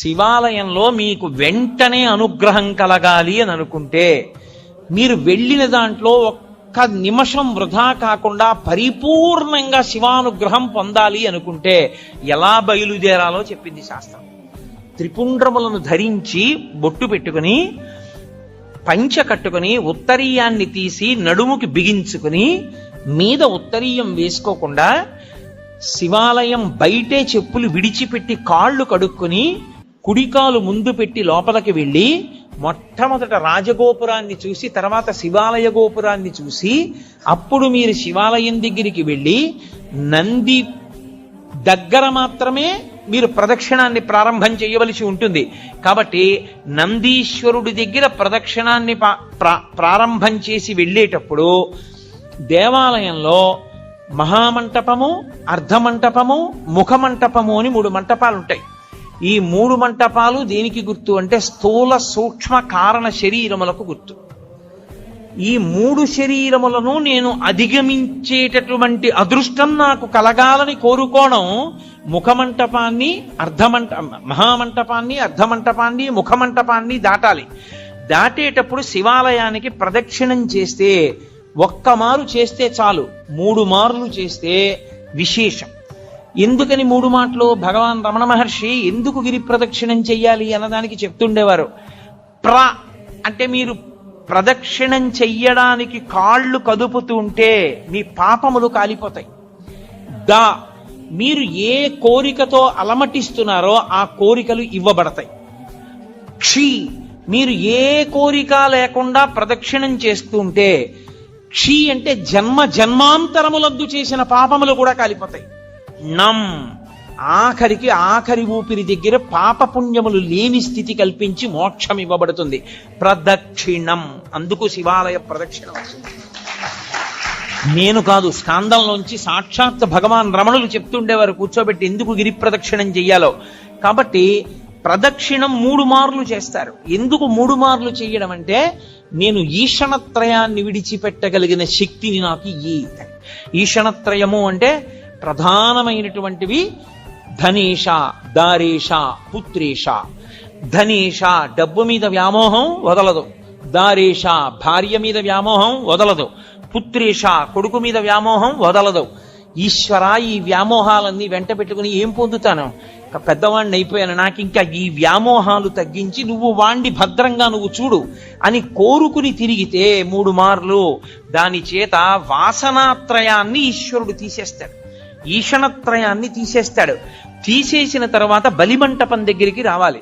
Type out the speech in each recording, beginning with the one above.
శివాలయంలో మీకు వెంటనే అనుగ్రహం కలగాలి అని అనుకుంటే మీరు వెళ్ళిన దాంట్లో ఒక్క నిమిషం వృధా కాకుండా పరిపూర్ణంగా శివానుగ్రహం పొందాలి అనుకుంటే ఎలా బయలుదేరాలో చెప్పింది శాస్త్రం. త్రిపుండ్రములను ధరించి బొట్టు పెట్టుకుని పంచ కట్టుకుని ఉత్తరీయాన్ని తీసి నడుముకి బిగించుకుని మీద ఉత్తరీయం వేసుకోకుండా శివాలయం బయటే చెప్పులు విడిచిపెట్టి కాళ్ళు కడుక్కుని కుడికాలు ముందు పెట్టి లోపలికి వెళ్ళి మొట్టమొదట రాజగోపురాన్ని చూసి తర్వాత శివాలయ గోపురాన్ని చూసి అప్పుడు మీరు శివాలయం దగ్గరికి వెళ్ళి నంది దగ్గర మాత్రమే మీరు ప్రదక్షిణాన్ని ప్రారంభం చేయవలసి ఉంటుంది. కాబట్టి నందీశ్వరుడి దగ్గర ప్రదక్షిణాన్ని పా- ప్రా- ప్రారంభం చేసి వెళ్ళేటప్పుడు దేవాలయంలో మహామంటపము అర్ధమంటపము ముఖమంటపము అని మూడు మంటపాలు ఉంటాయి ఈ మూడు మంటపాలు దేనికి గుర్తు అంటే స్థూల సూక్ష్మ కారణ శరీరములకు గుర్తు. ఈ మూడు శరీరములను నేను అధిగమించేటటువంటి అదృష్టం నాకు కలగాలని కోరుకోవడం ముఖమంటపాన్ని అర్ధమంట మహామంటపాన్ని అర్ధమంటపాన్ని ముఖమంటపాన్ని దాటాలి. దాటేటప్పుడు శివాలయానికి ప్రదక్షిణం చేస్తే ఒక్క మారు చేస్తే చాలు మూడు మార్లు చేస్తే విశేషం. ఎందుకని మూడు మాటలు? భగవాన్ రమణ మహర్షి ఎందుకు గిరి ప్రదక్షిణం చెయ్యాలి అన్నదానికి చెప్తుండేవారు. ప్ర అంటే మీరు ప్రదక్షిణం చెయ్యడానికి కాళ్ళు కదుపుతుంటే మీ పాపములు కాలిపోతాయి. ద మీరు ఏ కోరికతో అలమటిస్తున్నారో ఆ కోరికలు ఇవ్వబడతాయి. క్షీ మీరు ఏ కోరిక లేకుండా ప్రదక్షిణం చేస్తుంటే క్షీ అంటే జన్మ జన్మాంతరములందు చేసిన పాపములు కూడా కాలిపోతాయి. నమ్ ఆఖరికి ఆఖరి ఊపిరి దగ్గర పాపపుణ్యములు లేని స్థితి కల్పించి మోక్షం ఇవ్వబడుతుంది. ప్రదక్షిణం. అందుకు శివాలయ ప్రదక్షిణం నేను కాదు స్కాందంలోంచి సాక్షాత్ భగవాన్ రమణులు చెప్తుండేవారు కూర్చోబెట్టి ఎందుకు గిరి ప్రదక్షిణం చెయ్యాలో. కాబట్టి ప్రదక్షిణం మూడు మార్లు చేస్తారు. ఎందుకు మూడు మార్లు చేయడం అంటే నేను ఈషణత్రయాన్ని విడిచిపెట్టగలిగిన శక్తిని నాకు ఈ ఈషణత్రయము అంటే ప్రధానమైనటువంటివి ధనేష దారేష పుత్రేష. ధనీష డబ్బు మీద వ్యామోహం వదలదు. దారేష భార్య మీద వ్యామోహం వదలదు. పుత్రేష కొడుకు మీద వ్యామోహం వదలదు. ఈశ్వర ఈ వ్యామోహాలన్నీ వెంట పెట్టుకుని ఏం పొందుతాను? పెద్దవాణ్ణి అయిపోయాను. నాకు ఇంకా ఈ వ్యామోహాలు తగ్గించి నువ్వు వాణ్ణి భద్రంగా నువ్వు చూడు అని కోరుకుని తిరిగితే మూడు మార్లు దాని చేత వాసనాత్రయాన్ని ఈశ్వరుడు తీసేస్తాడు. ఈషణత్రయాన్ని తీసేస్తాడు. తీసేసిన తర్వాత బలిమంటపం దగ్గరికి రావాలి.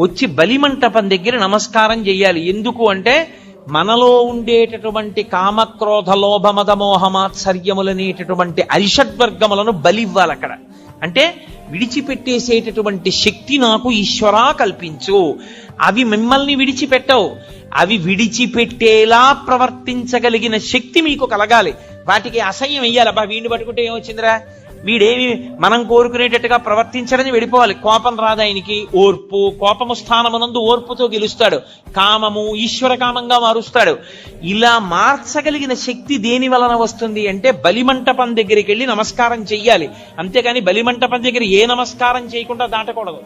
వచ్చి బలిమంటపం దగ్గర నమస్కారం చెయ్యాలి ఎందుకు అంటే మనలో ఉండేటటువంటి కామక్రోధ లోభ మద మోహమాత్సర్యములనేటటువంటి అరిషడ్వర్గములను బలివ్వాలి అక్కడ. అంటే విడిచిపెట్టేసేటటువంటి శక్తి నాకు ఈశ్వరా కల్పించు. అవి మిమ్మల్ని విడిచిపెట్టవు. అవి విడిచిపెట్టేలా ప్రవర్తించగలిగిన శక్తి మీకు కలగాలి. వాటికి అసహ్యం వెయ్యాలి అబ్బా వీడిని పట్టుకుంటే ఏమొచ్చిందిరా? వీడేమి మనం కోరుకునేటట్టుగా ప్రవర్తించడని వెళ్ళిపోవాలి. కోపం రాదు ఆయనకి. ఓర్పు కోపము స్థానమునందు ఓర్పుతో గెలుస్తాడు. కామము ఈశ్వర కామంగా మారుస్తాడు. ఇలా మార్చగలిగిన శక్తి దేని వలన వస్తుంది అంటే బలిమంటపం దగ్గరికి వెళ్ళి నమస్కారం చెయ్యాలి. అంతేకాని బలిమంటపం దగ్గర ఏ నమస్కారం చేయకుండా దాటకూడదు.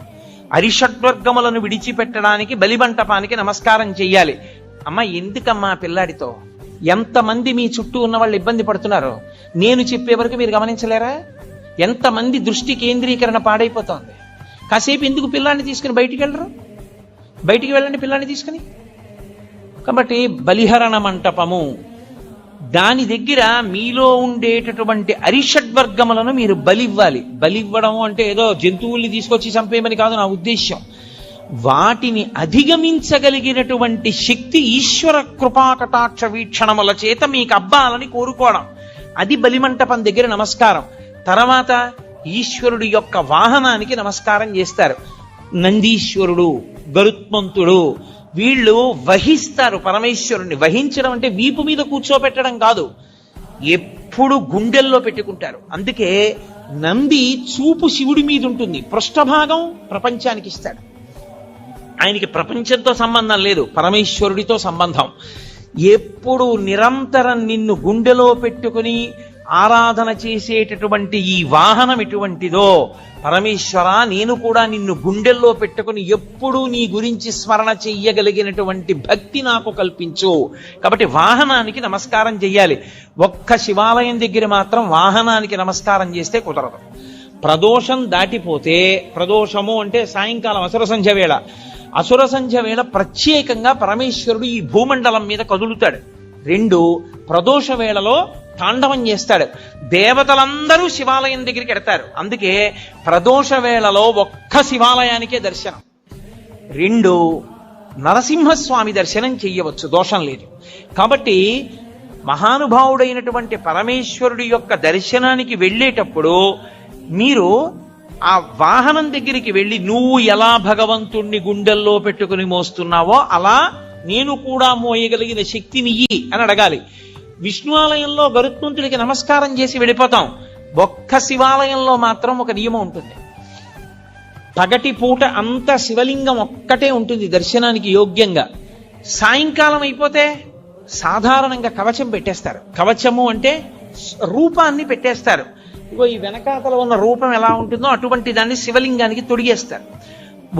అరిషడ్వర్గములను విడిచిపెట్టడానికి బలిమంటపానికి నమస్కారం చెయ్యాలి. అమ్మ ఎందుకమ్మా పిల్లాడితో? ఎంతమంది మీ చుట్టూ ఉన్న వాళ్ళు ఇబ్బంది పడుతున్నారు? నేను చెప్పే వరకు మీరు గమనించలేరా? ఎంతమంది దృష్టి కేంద్రీకరణ పాడైపోతోంది? కాసేపు ఎందుకు పిల్లాన్ని తీసుకుని బయటికి వెళ్ళరు? బయటికి వెళ్ళండి పిల్లాన్ని తీసుకుని. కాబట్టి బలిహరణ మంటపము దాని దగ్గర మీలో ఉండేటటువంటి అరిషడ్వర్గములను మీరు బలివ్వాలి. బలివ్వడం అంటే ఏదో జంతువుల్ని తీసుకొచ్చి చంపేయమని కాదు నా ఉద్దేశ్యం. వాటిని అధిగమించగలిగినటువంటి శక్తి ఈశ్వర కృపాకటాక్ష వీక్షణముల చేత మీకు అబ్బాలని కోరుకోవడం. అది బలిమంటపం దగ్గర నమస్కారం. తర్వాత ఈశ్వరుడి యొక్క వాహనానికి నమస్కారం చేస్తారు. నందీశ్వరుడు గరుత్మంతుడు వీళ్ళు వహిస్తారు. పరమేశ్వరుణ్ణి వహించడం అంటే వీపు మీద కూర్చోపెట్టడం కాదు. ఎప్పుడు గుండెల్లో పెట్టుకుంటారు. అందుకే నంది చూపు శివుడి మీద ఉంటుంది. పృష్ఠభాగం ప్రపంచానికి ఇస్తాడు. ఆయనకి ప్రపంచంతో సంబంధం లేదు పరమేశ్వరుడితో సంబంధం. ఎప్పుడు నిరంతరం నిన్ను గుండెలో పెట్టుకుని ఆరాధన చేసేటటువంటి ఈ వాహనం ఎటువంటిదో పరమేశ్వర నేను కూడా నిన్ను గుండెల్లో పెట్టుకుని ఎప్పుడూ నీ గురించి స్మరణ చెయ్యగలిగినటువంటి భక్తి నాకు కల్పించు. కాబట్టి వాహనానికి నమస్కారం చెయ్యాలి. ఒక్క శివాలయం దగ్గర మాత్రం వాహనానికి నమస్కారం చేస్తే కుదరదు. ప్రదోషం దాటిపోతే ప్రదోషము అంటే సాయంకాలం అసర సంధ్య వేళ. అసుర సంధ్య వేళ ప్రత్యేకంగా పరమేశ్వరుడు ఈ భూమండలం మీద కదులుతాడు. రెండు ప్రదోష వేళలో తాండవం చేస్తాడు. దేవతలందరూ శివాలయం దగ్గరికి ఎడతారు అందుకే ప్రదోష వేళలో ఒక్క శివాలయానికే దర్శనం. రెండు నరసింహస్వామి దర్శనం చెయ్యవచ్చు దోషం లేదు. కాబట్టి మహానుభావుడైనటువంటి పరమేశ్వరుడి యొక్క దర్శనానికి వెళ్ళేటప్పుడు మీరు ఆ వాహనం దగ్గరికి వెళ్ళి నువ్వు ఎలా భగవంతుణ్ణి గుండెల్లో పెట్టుకుని మోస్తున్నావో అలా నేను కూడా మోయగలిగిన శక్తినియ్యి అని అడగాలి. విష్ణు ఆలయంలో గరుత్మంతుడికి నమస్కారం చేసి వెళ్ళిపోతాం. ఒక్క శివాలయంలో మాత్రం ఒక నియమం ఉంటుంది. పగటి పూట అంత శివలింగం ఒక్కటే ఉంటుంది దర్శనానికి యోగ్యంగా. సాయంకాలం అయిపోతే సాధారణంగా కవచం పెట్టేస్తారు. కవచము అంటే రూపాన్ని పెట్టేస్తారు. ఇగో ఈ వెనకాతల ఉన్న రూపం ఎలా ఉంటుందో అటువంటి దాన్ని శివలింగానికి తొడిగేస్తారు.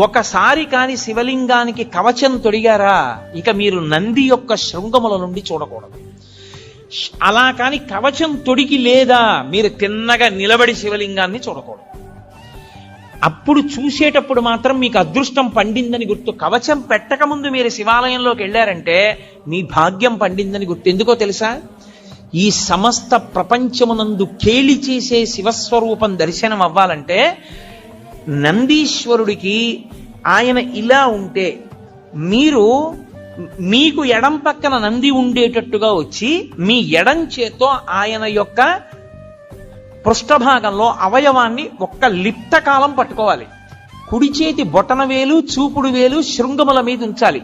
ఒకసారి కాని శివలింగానికి కవచం తొడిగారా ఇక మీరు నంది యొక్క శృంగముల నుండి చూడకూడదు. అలా కాని కవచం తొడిగి లేదా మీరు తిన్నగా నిలబడి శివలింగాన్ని చూడకూడదు. అప్పుడు చూసేటప్పుడు మాత్రం మీకు అదృష్టం పండిందని గుర్తు. కవచం పెట్టక ముందు మీరు శివాలయంలోకి వెళ్ళారంటే మీ భాగ్యం పండిందని గుర్తు. ఎందుకో తెలుసా? ఈ సమస్త ప్రపంచమునందు కేలి చేసే శివస్వరూపం దర్శనం అవ్వాలంటే నందీశ్వరుడికి ఆయన ఇలా ఉంటే మీరు మీకు ఎడం పక్కన నంది ఉండేటట్టుగా వచ్చి మీ ఎడం చేత్తో ఆయన యొక్క పృష్ఠభాగంలో అవయవాన్ని ఒక్క లిప్త కాలం పట్టుకోవాలి. కుడి చేతి బొటన వేలు చూపుడు వేలు శృంగముల మీద ఉంచాలి.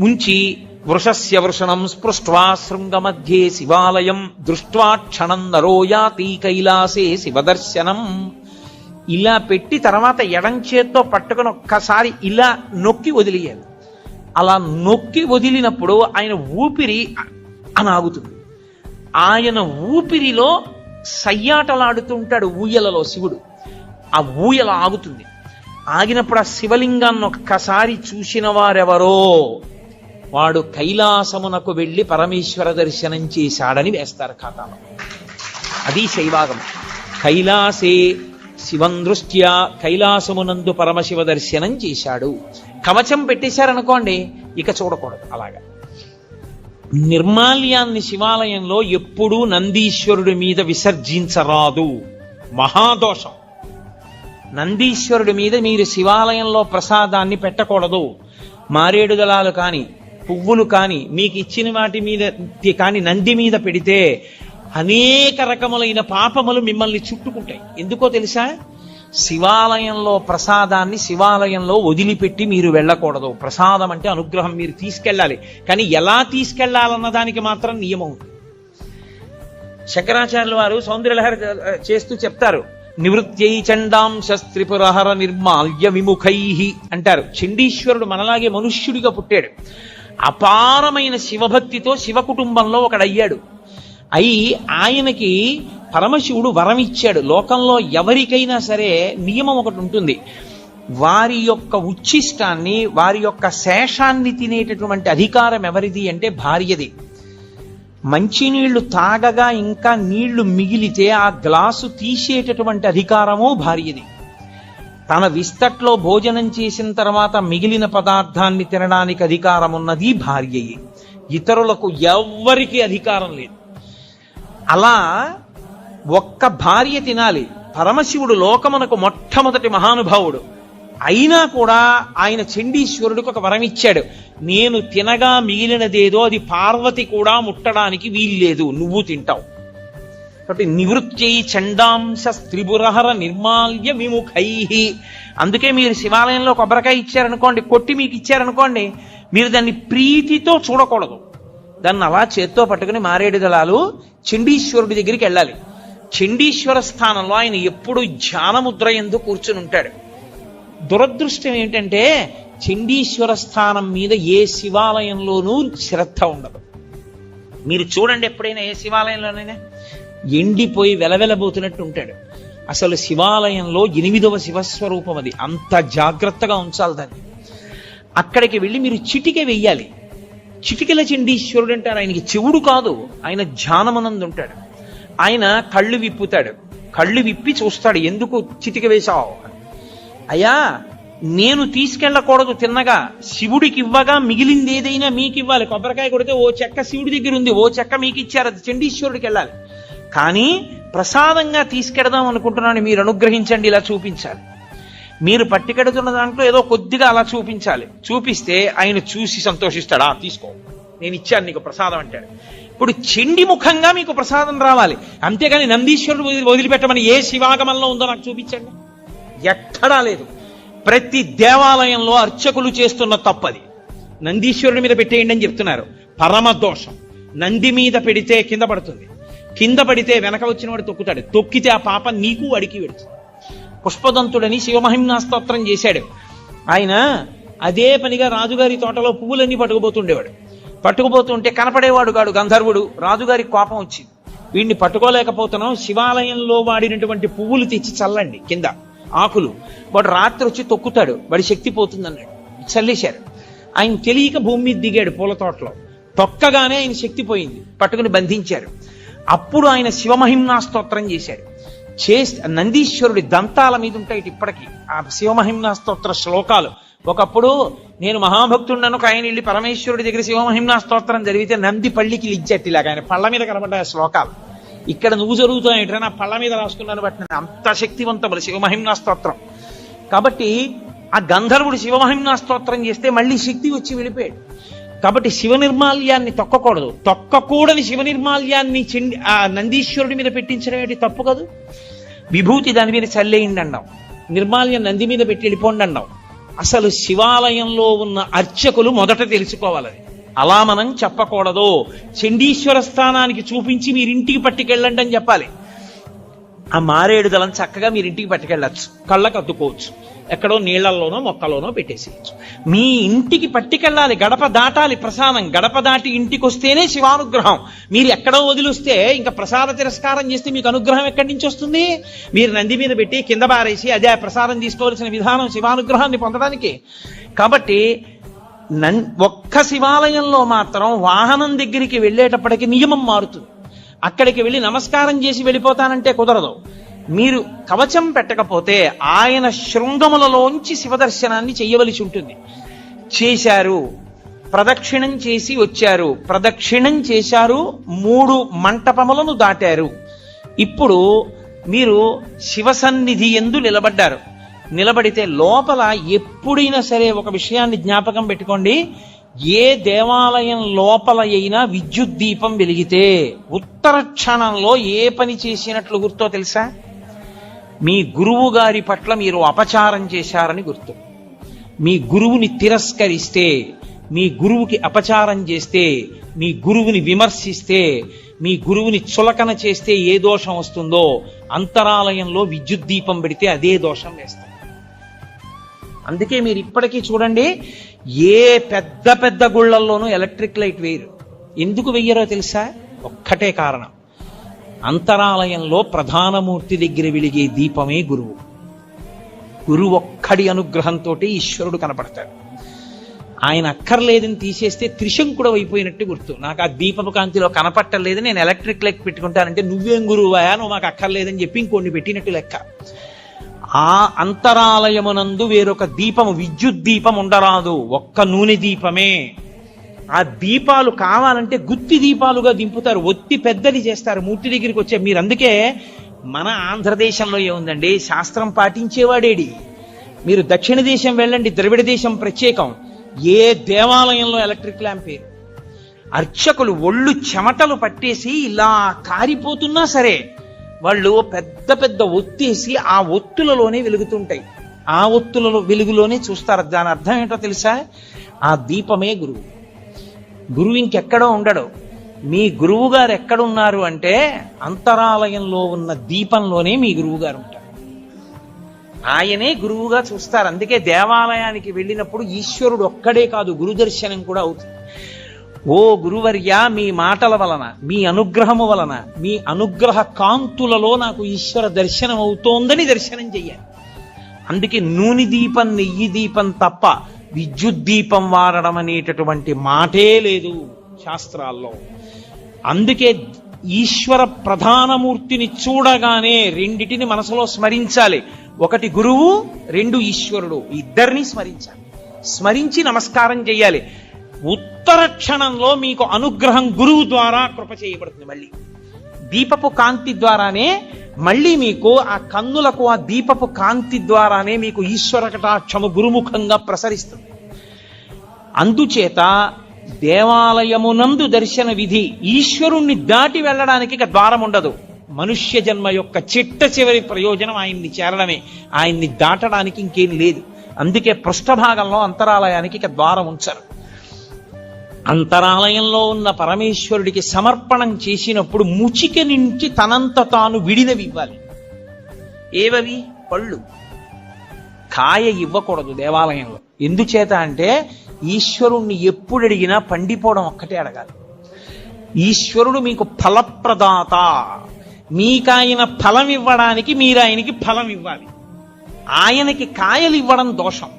ఉంచి వృషస్య వృషణం స్పృష్ట్వా శృంగమధ్యే శివాలయం దృష్ట్వా క్షణం నరోయాతి కైలాసే శివదర్శనం. ఇలా పెట్టి తర్వాత ఎడం చేత్తో పట్టుకుని ఒక్కసారి ఇలా నొక్కి వదిలేయాలి. అలా నొక్కి వదిలినప్పుడు ఆయన ఊపిరి అని ఆగుతుంది ఆయన ఊపిరిలో సయ్యాటలాడుతుంటాడు ఊయలలో శివుడు. ఆ ఊయల ఆగుతుంది. ఆగినప్పుడు ఆ శివలింగాన్ని ఒక్కసారి చూసిన వారెవరో? వాడు కైలాసమునకు వెళ్ళి పరమేశ్వర దర్శనం చేశాడని వేస్తారు ఖాతాలో. అది శైవాగం కైలాసే శివం దృష్ట్యా కైలాసమునందు పరమశివ దర్శనం చేశాడు. కవచం పెట్టేశారనుకోండి ఇక చూడకూడదు అలాగా. నిర్మాల్యాన్ని శివాలయంలో ఎప్పుడూ నందీశ్వరుడి మీద విసర్జించరాదు. మహాదోషం. నందీశ్వరుడి మీద మీరు శివాలయంలో ప్రసాదాన్ని పెట్టకూడదు. మారేడు దళాలు కానీ పువ్వులు కాని మీకు ఇచ్చిన వాటి మీద కాని నంది మీద పెడితే అనేక రకములైన పాపములు మిమ్మల్ని చుట్టుకుంటాయి. ఎందుకో తెలుసా? శివాలయంలో ప్రసాదాన్ని శివాలయంలో వదిలిపెట్టి మీరు వెళ్ళకూడదు. ప్రసాదం అంటే అనుగ్రహం మీరు తీసుకెళ్ళాలి. కానీ ఎలా తీసుకెళ్ళాలన్న దానికి మాత్రం నియమం ఉంది. శంకరాచార్యుల వారు సౌందర్యలహరి చేస్తూ చెప్తారు. నివృత్యై చండాం శస్త్రిపురహర నిర్మాల్య విముఖై అంటారు. చండీశ్వరుడు మనలాగే మనుష్యుడిగా పుట్టాడు. అపారమైన శివభక్తితో శివ కుటుంబంలో ఒకడయ్యాడు. అయి ఆయనకి పరమశివుడు వరం ఇచ్చాడు లోకంలో ఎవరికైనా సరే నియమం ఒకటి ఉంటుంది. వారి యొక్క ఉచ్ఛిష్టాన్ని వారి యొక్క శేషాన్ని తినేటటువంటి అధికారం ఎవరిది అంటే భార్యది. మంచినీళ్ళు తాగగా ఇంకా నీళ్ళు మిగిలితే ఆ గ్లాసు తీసేటటువంటి అధికారము భార్యది. తన విస్తట్లో భోజనం చేసిన తర్వాత మిగిలిన పదార్థాన్ని తినడానికి అధికారం ఉన్నది భార్యయే ఇతరులకు ఎవ్వరికీ అధికారం లేదు. అలా ఒక్క భార్య తినాలి. పరమశివుడు లోకమునకు మొట్టమొదటి మహానుభావుడు. అయినా కూడా ఆయన చండీశ్వరుడికి ఒక వరం ఇచ్చాడు. నేను తినగా మిగిలినదేదో అది పార్వతి కూడా ముట్టడానికి వీల్లేదు. నువ్వు తింటావు. కాబట్టి నివృత్తి చండాంశ త్రిపురహర నిర్మాల్య విముఖై. అందుకే మీరు శివాలయంలో కొబ్బరికాయ ఇచ్చారనుకోండి కొట్టి మీకు ఇచ్చారనుకోండి మీరు దాన్ని ప్రీతితో చూడకూడదు. దాన్ని అలా చేత్తో పట్టుకుని మారేడు దళాలు చండీశ్వరుడి దగ్గరికి వెళ్ళాలి. చండీశ్వర స్థానంలో ఆయన ఎప్పుడు ధ్యానముద్ర ఎందు కూర్చుని ఉంటాడు. దురదృష్టం ఏంటంటే చండీశ్వర స్థానం మీద ఏ శివాలయంలోనూ శ్రద్ధ ఉండదు. మీరు చూడండి ఎప్పుడైనా ఏ శివాలయంలోనైనా. ఎండిపోయి వెలవెలబోతున్నట్టు ఉంటాడు. అసలు శివాలయంలో ఎనిమిదవ శివస్వరూపం అది. అంత జాగ్రత్తగా ఉంచాలి దాన్ని. అక్కడికి వెళ్ళి మీరు చిటికె వెయ్యాలి. చిటికెల చండీశ్వరుడు అంటారు. ఆయనకి చెవుడు కాదు. ఆయన ధ్యానమనందు ఉంటాడు. ఆయన కళ్ళు విప్పుతాడు. కళ్ళు విప్పి చూస్తాడు. ఎందుకు చిటిక వేశావు? అని. అయ్యా నేను తీసుకెళ్ళకూడదు తిన్నగా. శివుడికి ఇవ్వగా మిగిలింది ఏదైనా మీకు ఇవ్వాలి కొబ్బరికాయ కొడితే ఓ చెక్క శివుడి దగ్గర ఉంది. ఓ చెక్క మీకు ఇచ్చారు అది చండీశ్వరుడికి వెళ్ళాలి. కానీ ప్రసాదంగా తీసుకెడదాం అనుకుంటున్నాను మీరు అనుగ్రహించండి ఇలా చూపించాలి. మీరు పట్టుకెడుతున్న దాంట్లో ఏదో కొద్దిగా అలా చూపించాలి. చూపిస్తే ఆయన చూసి సంతోషిస్తాడా? తీసుకో. నేను ఇచ్చాను నీకు ప్రసాదం అంటాడు. ఇప్పుడు చెండి ముఖంగా మీకు ప్రసాదం రావాలి. అంతేగాని నందీశ్వరుడు వదిలి- వదిలిపెట్టమని ఏ శివాగమంలో ఉందో నాకు చూపించండి. ఎక్కడా లేదు. ప్రతి దేవాలయంలో అర్చకులు చేస్తున్న తప్పది. నందీశ్వరుడి మీద పెట్టేయండి అని చెప్తున్నారు. పరమ దోషం నంది మీద పెడితే కింద పడుతుంది. కింద పడితే వెనక వచ్చిన వాడు తొక్కుతాడు. తొక్కితే ఆ పాప నీకు అడిగి పెడుతుంది. పుష్పదంతుడని శివమహిమ్నాస్తోత్రం చేశాడు. ఆయన అదే పనిగా రాజుగారి తోటలో పువ్వులన్నీ పట్టుకుపోతుండేవాడు. పట్టుకుపోతుంటే కనపడేవాడు కాడు గంధర్వుడు. రాజుగారికి కోపం వచ్చింది. వీడిని పట్టుకోలేకపోతున్నాం. శివాలయంలో వాడినటువంటి పువ్వులు తెచ్చి చల్లండి. కింద ఆకులు. వాడు రాత్రి వచ్చి తొక్కుతాడు. వాడి శక్తి పోతుందన్నాడు. చల్లేశారు. ఆయన తెలియక భూమి మీద దిగాడు పూల తోటలో. తొక్కగానే ఆయన శక్తి పోయింది. పట్టుకుని బంధించారు. అప్పుడు ఆయన శివమహిమ్నా స్తోత్రం చేశాడు. చేస్తే నందీశ్వరుడి దంతాల మీద ఉంటాయి ఇప్పటికీ. ఆ శివమహిమ్నా స్తోత్ర శ్లోకాలు. ఒకప్పుడు నేను మహాభక్తుడను ఒక ఆయన వెళ్ళి పరమేశ్వరుడి దగ్గర శివమహిమ్నా స్తోత్రం జరిగితే నంది పళ్ళికి లిజ్జట్టిలాగా ఆయన పళ్ళ మీద కనబడ్డాయి శ్లోకాలు. ఇక్కడ నువ్వు జరుగుతాయి నా పళ్ళ మీద రాసుకున్నాను బట్టి అంత శక్తివంతములు శివమహిమ్నా స్తోత్రం. కాబట్టి ఆ గంధర్వుడు శివమహిమ్నా స్తోత్రం చేస్తే మళ్ళీ శక్తి వచ్చి వెళ్ళిపోయాడు. కాబట్టి శివ నిర్మాల్యాన్ని తొక్కకూడదు. తొక్కకూడని శివ నిర్మాల్యాన్ని చెండి ఆ నందీశ్వరుడి మీద పెట్టించడం ఏంటి? తప్పు కాదు. విభూతి దాని మీద చల్లేయండి అన్నాం నిర్మాల్యం నంది మీద పెట్టి వెళ్ళిపోండి అన్నాం అసలు శివాలయంలో ఉన్న అర్చకులు మొదట తెలుసుకోవాలని అలా మనం చెప్పకూడదు. చండీశ్వర స్థానానికి చూపించి మీరింటికి పట్టుకెళ్ళండి అని చెప్పాలి. ఆ మారేడుదలను చక్కగా మీరింటికి పట్టుకెళ్ళచ్చు. కళ్ళకు అద్దుకోవచ్చు ఎక్కడో నీళ్ళలోనో మొక్కలోనో పెట్టేసేయచ్చు. మీ ఇంటికి పట్టుకెళ్ళాలి గడప దాటాలి ప్రసాదం. గడప దాటి ఇంటికి వస్తేనే శివానుగ్రహం. మీరు ఎక్కడో వదిలిస్తే ఇంకా ప్రసాద తిరస్కారం చేస్తే మీకు అనుగ్రహం ఎక్కడి నుంచి వస్తుంది? మీరు నంది మీద పెట్టి కింద బారేసి అదే ప్రసాదం తీసుకోవాల్సిన విధానం శివానుగ్రహాన్ని పొందడానికి. కాబట్టి నన్ ఒక్క శివాలయంలో మాత్రం వాహనం దగ్గరికి వెళ్ళేటప్పటికి నియమం మారుతుంది. అక్కడికి వెళ్ళి నమస్కారం చేసి వెళ్ళిపోతానంటే కుదరదు. మీరు కవచం పెట్టకపోతే ఆయన శృంగములలోంచి శివదర్శనాన్ని చేయవలసి ఉంటుంది. చేశారు ప్రదక్షిణం చేసి వచ్చారు. ప్రదక్షిణం చేశారు మూడు మంటపములను దాటారు. ఇప్పుడు మీరు శివసన్నిధి ఎందు నిలబడ్డారు. నిలబడితే లోపల ఎప్పుడైనా సరే ఒక విషయాన్ని జ్ఞాపకం పెట్టుకోండి. ఏ దేవాలయం లోపల అయినా విద్యుత్ దీపం వెలిగితే ఉత్తర క్షణంలో ఏ పని చేసినట్లు గుర్తో తెలుసా? మీ గురువు గారి పట్ల మీరు అపచారం చేశారని గుర్తు. మీ గురువుని తిరస్కరిస్తే మీ గురువుకి అపచారం చేస్తే మీ గురువుని విమర్శిస్తే మీ గురువుని చులకన చేస్తే ఏ దోషం వస్తుందో అంతరాలయంలో విద్యుత్ దీపం పెడితే అదే దోషం వేస్తుంది. అందుకే మీరు ఇప్పటికీ చూడండి ఏ పెద్ద పెద్ద గుళ్ళల్లోనూ ఎలక్ట్రిక్ లైట్ వేయరు. ఎందుకు వెయ్యరో తెలుసా? ఒక్కటే కారణం. అంతరాలయంలో ప్రధానమూర్తి దగ్గర వెలిగే దీపమే గురువు. గురువు ఒక్కడి అనుగ్రహంతో ఈశ్వరుడు కనపడతాడు. ఆయన అక్కర్లేదని తీసేస్తే త్రిశంకుడు అయిపోయినట్టు గుర్తు. నాకు ఆ దీపపు కాంతిలో కనపట్టలేదు నేను ఎలక్ట్రిక్ లెక్క పెట్టుకుంటానంటే నువ్వేం గురువయా నువ్వు మాకు అక్కర్లేదని చెప్పి ఇంకొన్ని పెట్టినట్టు లెక్క. ఆ అంతరాలయమునందు వేరొక దీపము విద్యుత్ దీపం ఉండరాదు. ఒక్క నూనె దీపమే. ఆ దీపాలు కావాలంటే గుత్తి దీపాలుగా దింపుతారు ఒత్తి పెద్దది చేస్తారు మూర్తి దగ్గరికి వచ్చే మీరు అందుకే మన ఆంధ్రదేశంలో ఏముందండి? శాస్త్రం పాటించేవాడేడి. మీరు దక్షిణ దేశం వెళ్ళండి ద్రవిడ దేశం ప్రత్యేకం. ఏ దేవాలయంలో ఎలక్ట్రిక్ ల్యాంప్? అర్చకులు ఒళ్ళు చెమటలు పట్టేసి ఇలా కారిపోతున్నా సరే వాళ్ళు పెద్ద పెద్ద ఒత్తేసి ఆ ఒత్తులలోనే వెలుగుతుంటాయి. ఆ ఒత్తులలో వెలుగులోనే చూస్తారు. దాని అర్థం ఏంటో తెలుసా? ఆ దీపమే గురువు. గురువు ఇంకెక్కడో ఉండడు. మీ గురువు గారు ఎక్కడున్నారు అంటే అంతరాలయంలో ఉన్న దీపంలోనే మీ గురువు గారు ఉంటారు. ఆయనే గురువుగా చూస్తారు. అందుకే దేవాలయానికి వెళ్ళినప్పుడు ఈశ్వరుడు ఒక్కడే కాదు గురు దర్శనం కూడా అవుతుంది. ఓ గురువర్య మీ మాటల వలన మీ అనుగ్రహము వలన మీ అనుగ్రహ కాంతులలో నాకు ఈశ్వర దర్శనం అవుతోందని దర్శనం చెయ్యాలి. అందుకే నూనె దీపం నెయ్యి దీపం తప్ప విద్యుత్ దీపం వాడడం అనేటటువంటి మాటే లేదు శాస్త్రాల్లో. అందుకే ఈశ్వర ప్రధానమూర్తిని చూడగానే రెండిటిని మనసులో స్మరించాలి. ఒకటి గురువు రెండు ఈశ్వరుడు. ఇద్దరిని స్మరించాలి. స్మరించి నమస్కారం చేయాలి ఉత్తర క్షణంలో మీకు అనుగ్రహం గురువు ద్వారా కృప చేయబడుతుంది మళ్ళీ. దీపపు కాంతి ద్వారానే మళ్ళీ మీకు ఆ కన్నులకు ఆ దీపపు కాంతి ద్వారానే మీకు ఈశ్వర కటాక్షము గురుముఖంగా ప్రసరిస్తుంది. అందుచేత దేవాలయమునందు దర్శన విధి ఈశ్వరుణ్ణి దాటి వెళ్ళడానికి ఇక ద్వారం ఉండదు. మనుష్య జన్మ యొక్క చిట్ట చివరి ప్రయోజనం ఆయన్ని చేరడమే. ఆయన్ని దాటడానికి ఇంకేం లేదు. అందుకే పృష్ఠభాగంలో అంతరాలయానికి ఇక ద్వారం ఉంచరు. అంతరాలయంలో ఉన్న పరమేశ్వరుడికి సమర్పణం చేసినప్పుడు ముచిక నుంచి తనంత తాను విడినవి ఇవ్వాలి ఏవవి? పళ్ళు. కాయ ఇవ్వకూడదు దేవాలయంలో. ఎందుచేత అంటే ఈశ్వరుణ్ణి ఎప్పుడు అడిగినా పండిపోవడం ఒక్కటే అడగాలి. ఈశ్వరుడు మీకు ఫలప్రదాత. మీకాయన ఫలం ఇవ్వడానికి మీరు ఆయనకి ఫలం ఇవ్వాలి ఆయనకి కాయలు ఇవ్వడం దోషం.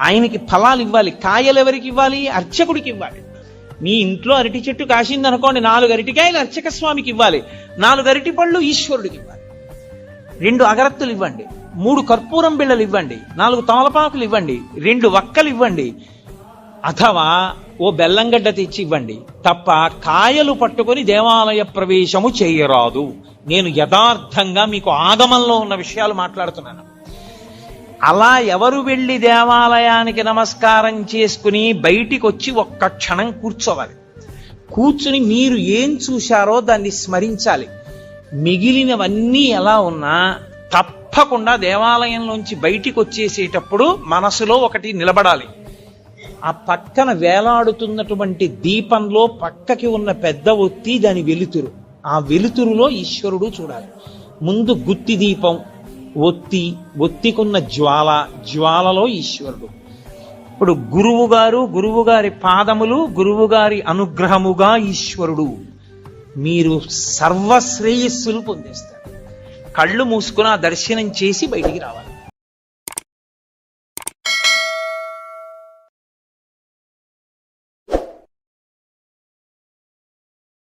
ఆయనకి ఫలాలు ఇవ్వాలి కాయలు ఎవరికి ఇవ్వాలి? అర్చకుడికి ఇవ్వాలి. మీ ఇంట్లో అరటి చెట్టు కాసింది అనుకోండి నాలుగు అరటికాయలు అర్చక స్వామికి ఇవ్వాలి. నాలుగు అరటి పళ్ళు ఈశ్వరుడికి ఇవ్వాలి. రెండు అగరత్తులు ఇవ్వండి. మూడు కర్పూరం బిళ్ళలు ఇవ్వండి. నాలుగు తమలపాకులు ఇవ్వండి. రెండు వక్కలు ఇవ్వండి. అథవా ఓ బెల్లంగడ్డ తెచ్చి ఇవ్వండి. తప్ప కాయలు పట్టుకొని దేవాలయ ప్రవేశము చేయరాదు. నేను యథార్థంగా మీకు ఆగమంలో ఉన్న విషయాలు మాట్లాడుతున్నాను. అలా ఎవరు వెళ్ళి దేవాలయానికి నమస్కారం చేసుకుని బయటికి వచ్చి ఒక్క క్షణం కూర్చోవాలి. కూర్చుని మీరు ఏం చూశారో దాన్ని స్మరించాలి. మిగిలినవన్నీ ఎలా ఉన్నా తప్పకుండా దేవాలయంలోంచి బయటికి వచ్చేసేటప్పుడు మనసులో ఒకటి నిలబడాలి. ఆ పక్కన వేలాడుతున్నటువంటి దీపంలో పక్కకి ఉన్న పెద్ద ఒత్తి దాని వెలుతురు. ఆ వెలుతురులో ఈశ్వరుడు చూడాలి. ముందు గుత్తి దీపం ఒత్తి ఒత్తికున్న జ్వాల జ్వాలలో ఈశ్వరుడు. ఇప్పుడు గురువు గారు గురువు గారి పాదములు గురువు గారి అనుగ్రహముగా ఈశ్వరుడు. మీరు సర్వశ్రేయస్సులు పొందేస్తారు. కళ్ళు మూసుకుని ఆ దర్శనం చేసి బయటికి రావాలి.